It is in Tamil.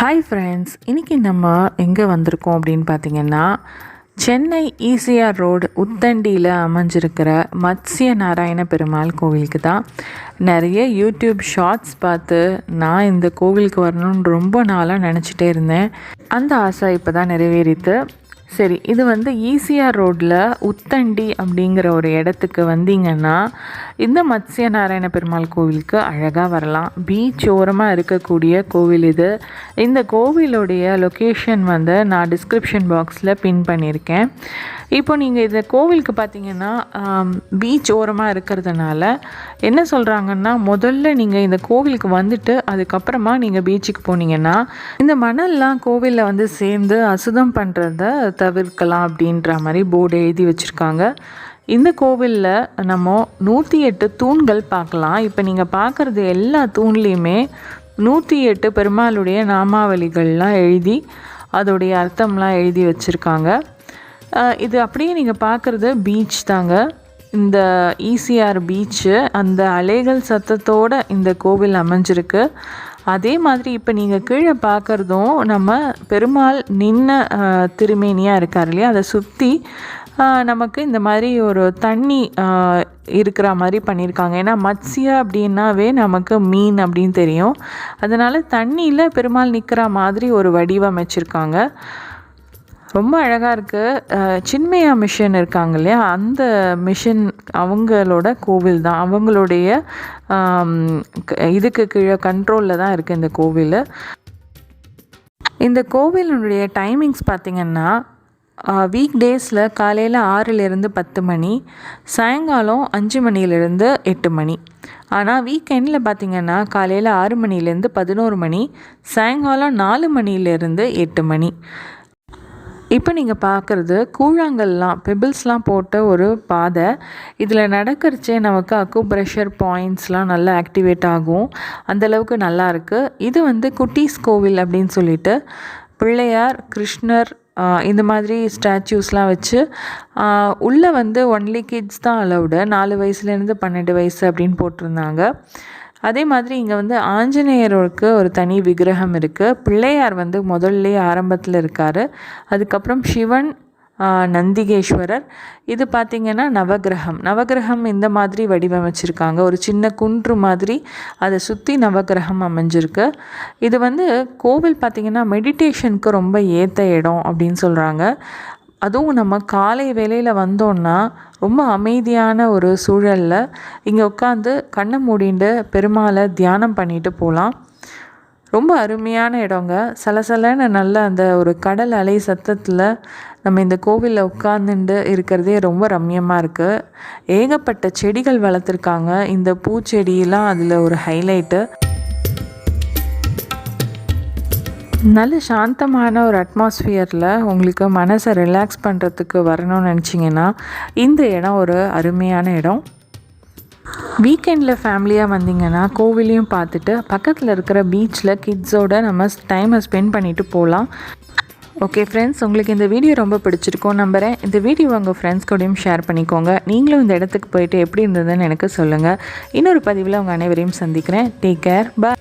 ஹாய் ஃப்ரெண்ட்ஸ் இன்றைக்கி நம்ம எங்கே வந்திருக்கோம் அப்படின்னு பார்த்தீங்கன்னா சென்னை ஈசிஆர் ரோடு உத்தண்டியில் அமைஞ்சிருக்கிற மத்ஸ்ய நாராயண பெருமாள் கோவிலுக்கு தான் நிறைய யூடியூப் ஷார்ட்ஸ் பார்த்து நான் இந்த கோவிலுக்கு வரணும்னு ரொம்ப நாளாக நினச்சிட்டே இருந்தேன். அந்த ஆசை இப்போ தான் நிறைவேறித்து சரி இது வந்து ஈசிஆர் ரோட்டில் உத்தண்டி அப்படிங்கிற ஒரு இடத்துக்கு வந்தீங்கன்னா இந்த மத்ஸ்ய நாராயண பெருமாள் கோவிலுக்கு அழகாக வரலாம். பீச் ஓரமாக இருக்கக்கூடிய கோவில் இது. இந்த கோவிலுடைய லொக்கேஷன் வந்து நான் டிஸ்கிரிப்ஷன் பாக்ஸில் பின் பண்ணியிருக்கேன். இப்போ நீங்கள் இந்த கோவிலுக்கு பார்த்தீங்கன்னா பீச் ஓரமாக இருக்கிறதுனால என்ன சொல்கிறாங்கன்னா முதல்ல நீங்கள் இந்த கோவிலுக்கு வந்துட்டு அதுக்கப்புறமா நீங்கள் பீச்சுக்கு போனீங்கன்னா இந்த மணல்லாம் கோவிலில் வந்து சேர்ந்து அசுதம் பண்ணுறத தவிர்க்கலாம் அப்படின்ற மாதிரி போர்டு எழுதி வச்சுருக்காங்க. இந்த கோவிலில் நம்ம நூற்றி எட்டு தூண்கள் பார்க்கலாம். இப்போ நீங்கள் பார்க்குறது எல்லா தூண்லேயுமே நூற்றி எட்டு பெருமாளுடைய நாமாவளிகள்லாம் எழுதி அதோடைய அர்த்தம்லாம் எழுதி வச்சுருக்காங்க. இது அப்படியே நீங்கள் பார்க்குறது பீச் தாங்க. இந்த ஈசிஆர் பீச்சு அந்த அலைகள் சத்தத்தோடு இந்த கோவில் அமைஞ்சிருக்கு. அதே மாதிரி இப்போ நீங்கள் கீழே பார்க்குறதும் நம்ம பெருமாள் நின்ன திருமேனியாக இருக்கார் இல்லையா? அதை சுற்றி நமக்கு இந்த மாதிரி ஒரு தண்ணி இருக்கிற மாதிரி பண்ணியிருக்காங்க. ஏன்னா மத்ஸ்யா அப்படின்னாவே நமக்கு மீன் அப்படின்னு தெரியும். அதனால் தண்ணியில் பெருமாள் நிற்கிற மாதிரி ஒரு வடிவமைச்சிருக்காங்க ரொம்ப அழகாக இருக்குது சின்மயா மிஷன் இருக்காங்க இல்லையா? அந்த மிஷன் அவங்களோட கோவில் தான். அவங்களுடைய இதுக்கு கீழே கண்ட்ரோலில் தான் இருக்குது இந்த கோவில். இந்த கோவிலுடைய டைமிங்ஸ் பார்த்திங்கன்னா வீக் டேஸில் காலையில் ஆறுலேருந்து பத்து மணி சாயங்காலம் அஞ்சு மணிலேருந்து எட்டு மணி. ஆனால் வீக்கெண்டில் பார்த்திங்கன்னா காலையில் ஆறு மணிலேருந்து பதினோரு மணி சாயங்காலம் நாலு மணிலேருந்து எட்டு மணி. இப்போ நீங்கள் பார்க்குறது கூழாங்கல்லாம் பெபிள்ஸ்லாம் போட்ட ஒரு பாதை. இதில் நடக்கிறச்சே நமக்கு அக்கு ப்ரெஷர் பாயிண்ட்ஸ்லாம் நல்லா ஆக்டிவேட் ஆகும். அந்தளவுக்கு நல்லாயிருக்கு இது வந்து குட்டீஸ் கோவில் அப்படின்னு சொல்லிட்டு பிள்ளையார் கிருஷ்ணர் இந்த மாதிரி ஸ்டாச்சூஸ்லாம் வச்சு உள்ளே வந்து ஒன்லி கிட்ஸ் தான் அலவுடு நாலு வயசுலேருந்து பன்னெண்டு வயசு அப்படின்னு போட்டிருந்தாங்க. அதே மாதிரி இங்கே வந்து ஆஞ்சநேயருக்கு ஒரு தனி விக்கிரகம் இருக்குது பிள்ளையார் வந்து முதல்ல ஆரம்பத்தில் இருக்கார். அதுக்கப்புறம் சிவன் நந்திகேஸ்வரர். இது பார்த்திங்கன்னா நவகிரகம். நவகிரகம் இந்த மாதிரி வடிவமைச்சிருக்காங்க. ஒரு சின்ன குன்று மாதிரி அதை சுற்றி நவகிரகம் அமைஞ்சிருக்கு. இது வந்து கோவில் பார்த்திங்கன்னா மெடிடேஷனுக்கு ரொம்ப ஏற்ற இடம் அப்படின்னு சொல்கிறாங்க அதுவும் நம்ம காலை வேலையில் வந்தோன்னா ரொம்ப அமைதியான ஒரு சூழலில் இங்கே உட்காந்து கண்ணை மூடிண்டு பெருமாளை தியானம் பண்ணிட்டு போகலாம் ரொம்ப அருமையான இடங்க. சலசலன்னு நல்ல அந்த ஒரு கடல் அலை சத்தத்தில் நம்ம இந்த கோவிலில் உட்காந்துண்டு இருக்கிறதே ரொம்ப ரம்யமாக இருக்குது ஏகப்பட்ட செடிகள் வளர்த்துருக்காங்க. இந்த பூச்செடியெலாம் அதில் ஒரு ஹைலைட்டு நல்ல சாந்தமான ஒரு அட்மாஸ்ஃபியரில் உங்களுக்கு மனசை ரிலாக்ஸ் பண்ணுறதுக்கு வரணும்னு நினச்சிங்கன்னா இந்த இடம் ஒரு அருமையான இடம். வீக்கெண்டில் ஃபேமிலியாக வந்தீங்கன்னா கோவிலையும் பார்த்துட்டு பக்கத்தில் இருக்கிற பீச்சில் கிட்ஸோட நம்ம டைமை ஸ்பெண்ட் பண்ணிவிட்டு போகலாம் ஓகே ஃப்ரெண்ட்ஸ் உங்களுக்கு இந்த வீடியோ ரொம்ப பிடிச்சிருக்கோம் நம்புகிறேன் இந்த வீடியோ உங்கள் ஃப்ரெண்ட்ஸ் கூடயும் ஷேர் பண்ணிக்கோங்க. நீங்களும் இந்த இடத்துக்கு போயிட்டு எப்படி இருந்ததுன்னு எனக்கு சொல்லுங்கள் இன்னொரு பதிவில் உங்கள் அனைவரையும் சந்திக்கிறேன். Take care bye